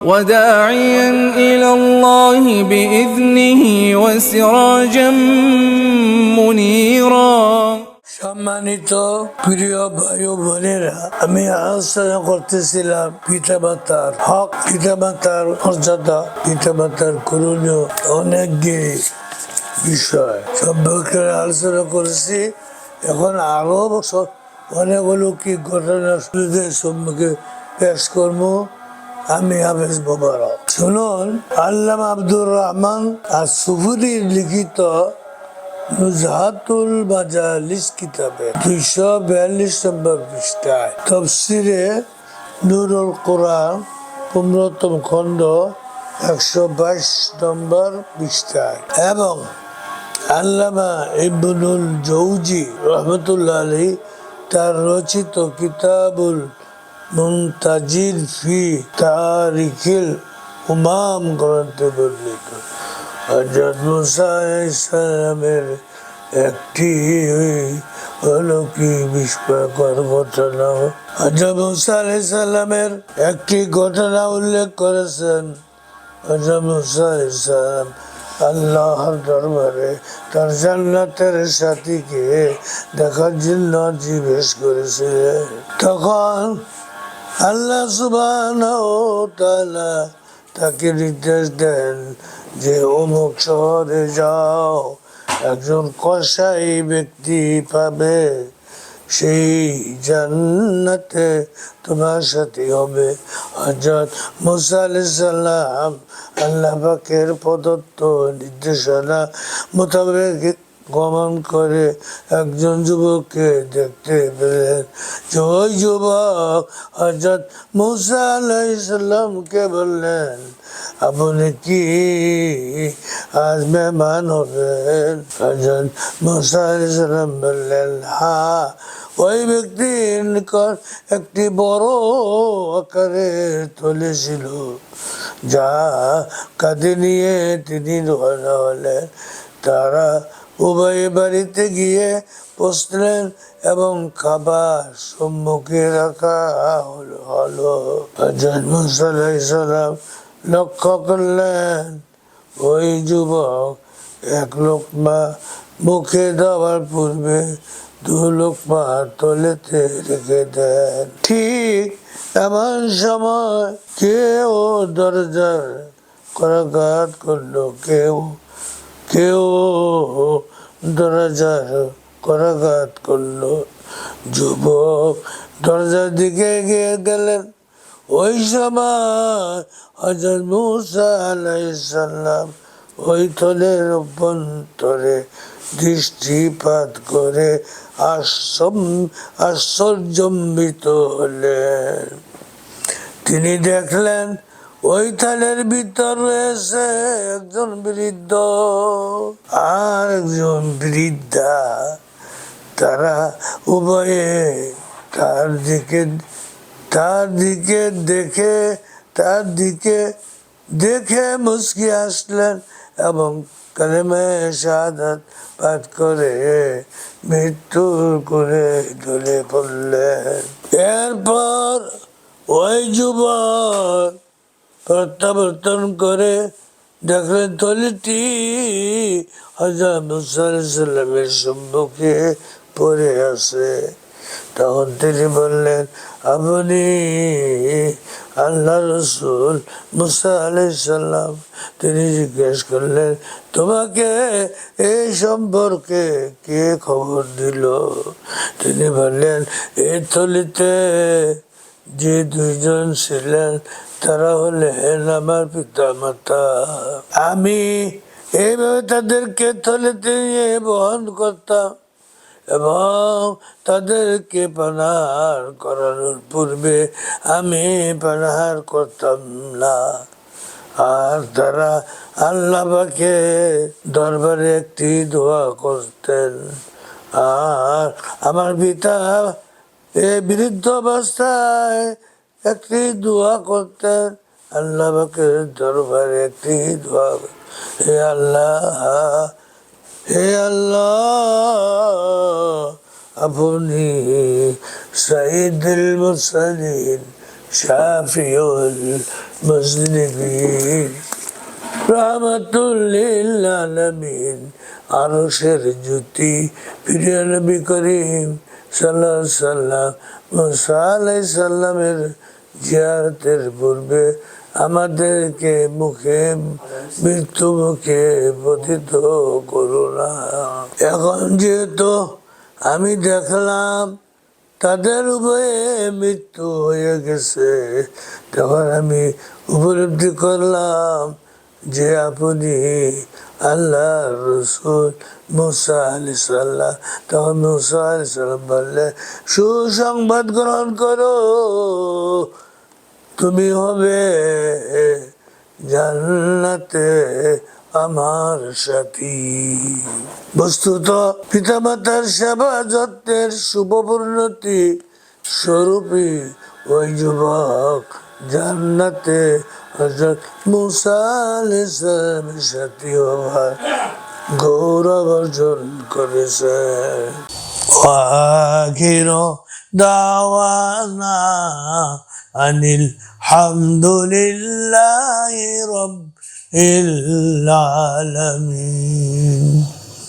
وداعيا إلى الله بإذنه وسراجا منيرا সম্মানিত প্রিয় ভাই ও বোনেরা আমি আলোচনা করতেছিলাম পিতা মাতার হক পিতা মাতার মর্যাদা পিতা মাতার করণীয় অনেকগুলি বিষয় সম্পর্কে আলোচনা করেছি এখন আরো সব- অনেকগুলো কি ঘটনা শুরুদের সম্মুখে পেশ করবো আমি হাফেজ মোবারক। শুনুন, আল্লামা আব্দুর রহমান আর সুফুরির লিখিত নুজহাতুল মাজালিস কিতাবে, দুইশো বিয়াল্লিশ নম্বর পৃষ্ঠায়। তফসিরে নুরুল কোরআন, পনেরোতম খণ্ড, একশো বাইশ নম্বর পৃষ্ঠায়। এবং আল্লামা ইবনুল জৌজি রহমতুল্লাহ আলী তার রচিত কিতাবুল মুনতাজির ফি তারিখিল উমাম গ্রন্থে বর্ণিত। হজরত মুসা ইসলামের একটি অলৌকিক বিস্ময়কর ঘটনা। হজরত মুসা ইসলামের একটি ঘটনা উল্লেখ করেছেন। হজরত মুসা আল্লাহর দরবারে তার জান্নাতের সাথীকে দেখার জন্য জিজ্ঞেস করেছিলেন। তখন আল্লাহ সুবাহ তাকে নির্দেশ দেন যে অমুক শহরে যাও, একজন কসাই ব্যক্তি পাবে, সেই জান্নাতে তোমার সাথে হবে। হজরত মুসা আলাইসাল্লাম আল্লাহ পাকের প্রদত্ত নির্দেশনা মোতাবেক গমন করে একজন যুবককে দেখতে পেলেন। যে ওই যুবক হজরত মুসা আলাইসাল্লামকে বললেন, আপনি কি আজ মেহমান হবেন? হজরত মুসা আলাইসাল্লাম বললেন হ্যাঁ ওই ব্যক্তির একটি বড় আকারের থলে ছিল যা কাঁধে নিয়ে তিনি রওনা হলেন। তারা উভয় বাড়িতে গিয়ে বসলেন এবং খাবার সম্মুখে রাখা হলো হজরত লক্ষ্য করলেন ওই যুবক। এক লোকমা মুখে দেওয়ার পূর্বে দু লোকমা তলেতে রেখে দেন। ঠিক এমন সময় কেউ দরজার করাঘাত করল। কেউ কেউ দরজার করাঘাত করল। যুবক দরজার দিকে এগিয়ে গেলেন। ওই সময় হজরত মুসা আলাইসাল্লাম ওই থলের অভ্যন্তরে দৃষ্টিপাত করে আশ্চর্য, আশ্চর্যম্বিত হলেন। তিনি দেখলেন ওই থালের ভিতর রয়েছে একজন বৃদ্ধ আর একজন বৃদ্ধা। তারা উভয়ে তার দিকে তার দিকে দেখে, তার দিকে দেখে মুসকি আসলেন এবং কালেমে শাহাদাত পাঠ করে মৃত্যুর করে ঢলে পড়লেন। এরপর ওই যুবক প্রত্যাবর্তন করে দেখলেন তলিটি হজরত মুসাল্লামের সম্মুখে পড়ে আছে। তখন তিনি বললেন, আপনি আল্লাহ রসুল মুসা আলাইসাল্লাম তিনি জিজ্ঞেস করলেন, তোমাকে এই সম্পর্কে কে খবর দিল? তিনি বললেন, এই থলিতে যে দুইজন ছিলেন, তারা হলেন আমার পিতা মাতা আমি এইভাবে তাদেরকে থলিতে নিয়ে বহন করতাম এবং তাদেরকে পানাহার করানোর পূর্বে আমি পানাহার করতাম না। আর তারা আল্লাহকে দরবারে একটি দোয়া করতেন। আর আমার পিতা এই বৃদ্ধ অবস্থায় একটি দোয়া করতেন আল্লাহ বাকের দরবারে একটি দোয়া হে আল্লাহ হে আল্লাহ, আপনি সাইদুল মুসলিম শাফিউল মুসলিমিন রহমতুল্লিল আলমিন, আরশের জ্যোতি, প্রিয় নবী করিম সাল্লাম, মুসা আলাই সাল্লামের জিয়ারতের পূর্বে আমাদেরকে মুখে মৃত্যু মুখে পতিত করো না। এখন যেহেতু আমি দেখলাম তাদের উভয়ে মৃত্যু হয়ে গেছে, তখন আমি উপলব্ধি করলাম যে আপনি আল্লাহ রসুল মুসা আলি সাল্লাহ তখন মুসা আলি সাল্লাম বললে, সুসংবাদ গ্রহণ করো, তুমি হবে জান্নাতে আমার সাথী। বস্তুত পিতামাতার সেবা যত্নের শুভ পরিণতি স্বরূপী ওই যুবক জান্নাতে হজরত মুসা আলাইহিস সালামের সাথী হওয়ার গৌরব অর্জন করেছে وآخر دعوانا أن الحمد لله رب العالمين